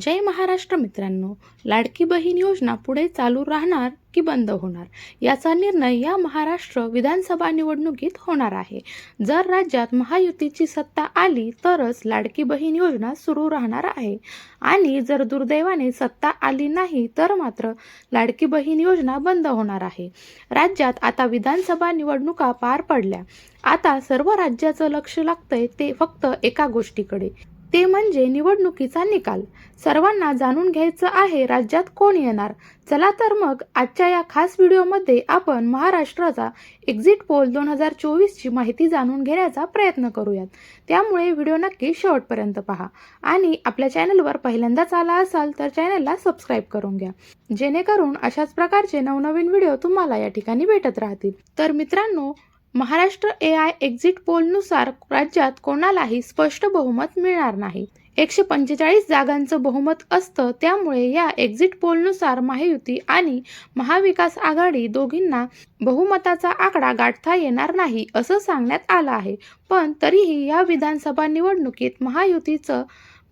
जय महाराष्ट्र मित्रांनो. लाडकी बहीण योजना पुढे चालू राहणार की बंद होणार? याचा निर्णय या महाराष्ट्र विधानसभा निवडणुकीत होणार आहे. जर राज्यात महायुतीची सत्ता आली तरच लाडकी बहीण योजना सुरू राहणार आहे. आणि जर दुर्दैवाने सत्ता आली नाही तर मात्र लाडकी बहीण योजना बंद होणार आहे. राज्यात आता विधानसभा निवडणुका पार पडल्या. आता सर्व राज्याचं लक्ष लागतंय ते फक्त एका गोष्टीकडे. ते म्हणजे निवडणुकीचा निकाल. सर्वांना जाणून घ्यायचं आहे राज्यात कोण येणार? चला तर मग आजच्या या खास व्हिडिओमध्ये आपण महाराष्ट्राचा एक्झिट पोल दोन हजार चोवीसची माहिती जाणून घेण्याचा प्रयत्न करूयात. त्यामुळे व्हिडिओ नक्की शेवटपर्यंत पहा. आणि आपल्या चॅनलवर पहिल्यांदाच आला असाल तर चॅनलला सबस्क्राईब करून घ्या. जेणेकरून अशाच प्रकारचे नवनवीन व्हिडिओ तुम्हाला या ठिकाणी भेटत राहतील. तर मित्रांनो महाराष्ट्र ए आय एक्झिट पोलनुसार राज्यात कोणालाही स्पष्ट बहुमत मिळणार नाही. एकशे पंचेचाळीस जागांचं बहुमत असतं त्यामुळे या एक्झिट पोलनुसार महायुती आणि महाविकास आघाडी दोघींना बहुमताचा आकडा गाठता येणार नाही असं सांगण्यात आलं आहे. पण तरीही या विधानसभा निवडणुकीत महायुतीचं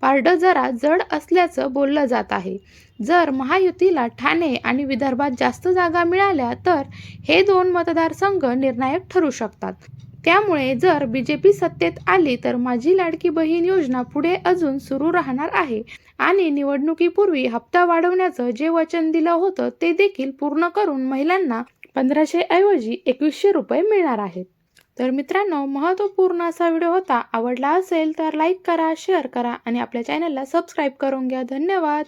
पारडं जरा जड असल्याचं बोललं जात आहे. जर महायुतीला ठाणे आणि विदर्भात जास्त जागा मिळाल्या तर हे दोन मतदारसंघ निर्णायक ठरू शकतात. त्यामुळे जर बी जे पी सत्तेत आली तर माझी लाडकी बहीण योजना पुढे अजून सुरू राहणार आहे आणि निवडणुकीपूर्वी हप्ता वाढवण्याचं जे वचन दिलं होतं ते देखील पूर्ण करून महिलांना पंधराशे ऐवजी एकवीसशे रुपये मिळणार आहेत. तर मित्रांनो महत्त्वपूर्ण असा व्हिडिओ होता आवडला असेल तर लाईक करा शेअर करा आणि आपल्या चॅनलला सबस्क्राईब करून घ्या. धन्यवाद.